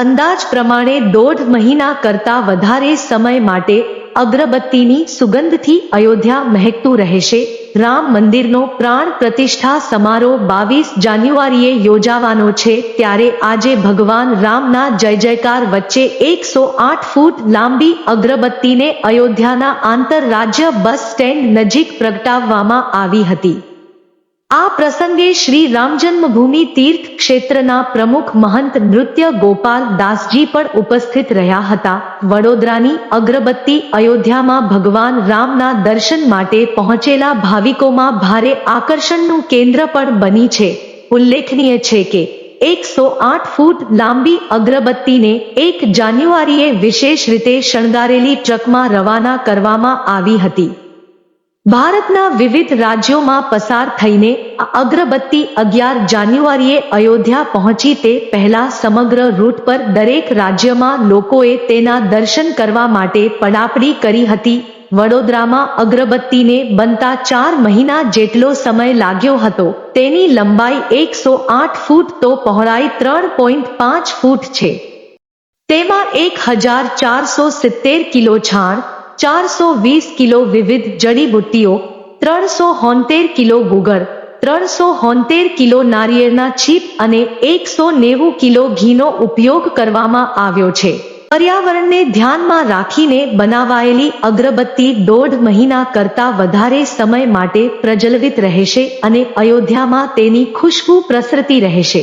અંદાજ પ્રમાણે દોઢ મહિના કરતા વધારે સમય માટે અગરબત્તીની સુગંધથી અયોધ્યા મહેકતું રહેશે. રામ મંદિરનો પ્રાણ પ્રતિષ્ઠા સમારોહ બાવીસ જાન્યુઆરીએ યોજાવાનો છે. ત્યારે આજે ભગવાન રામના જય જયકાર વચ્ચે એકસો આઠ ફૂટ લાંબી અગરબત્તીને અયોધ્યાના આંતરરાજ્ય બસ સ્ટેન્ડ નજીક પ્રગટાવવામાં આવી હતી. આ પ્રસંગે શ્રી રામ જન્મભૂમિ તીર્થ ક્ષેત્રના પ્રમુખ મહંત નૃત્ય ગોપાલ દાસજી પણ ઉપસ્થિત રહ્યા હતા વડોદરાની અગરબત્તી અયોધ્યામાં ભગવાન રામના દર્શન માટે પહોંચેલા ભાવિકોમાં ભારે આકર્ષણનું કેન્દ્ર પણ બની છે ઉલ્લેખનીય છે કે એકસો આઠ ફૂટ લાંબી અગરબત્તીને એક જાન્યુઆરીએ વિશેષ રીતે શણગારેલી ટ્રકમાં રવાના કરવામાં આવી હતી ભારતના વિવિધ રાજ્યોમાં પસાર થઈને આ અગરબત્તી અગિયાર જાન્યુઆરીએ અયોધ્યા પહોંચી તે પહેલા સમગ્ર રૂટ પર દરેક રાજ્યમાં લોકોએ તેના દર્શન કરવા માટે પડાપડી કરી હતી. વડોદરામાં અગરબત્તીને બનતા ચાર મહિના જેટલો સમય લાગ્યો હતો. તેની લંબાઈ એકસો આઠ ફૂટ તો પહોળાઈ ત્રણ પોઈન્ટ પાંચ ફૂટ છે. તેમાં એક હજાર ચારસો સિત્તેર કિલો છાણ ચારસો વીસ કિલો વિવિધ જડીબુટ્ટીઓ, ત્રણસો હોંતેર કિલો ગુગર, ત્રણસો હોંતેર કિલો નારિયેળના છીપ અને એકસો નેવું કિલો ઘીનો ઉપયોગ કરવામાં આવ્યો છે. પર્યાવરણને ધ્યાનમાં રાખીને બનાવાયેલી અગરબત્તી દોઢ મહિના કરતા વધારે સમય માટે પ્રજ્વલિત રહેશે અને અયોધ્યામાં તેની ખુશ્બુ પ્રસરતી રહેશે.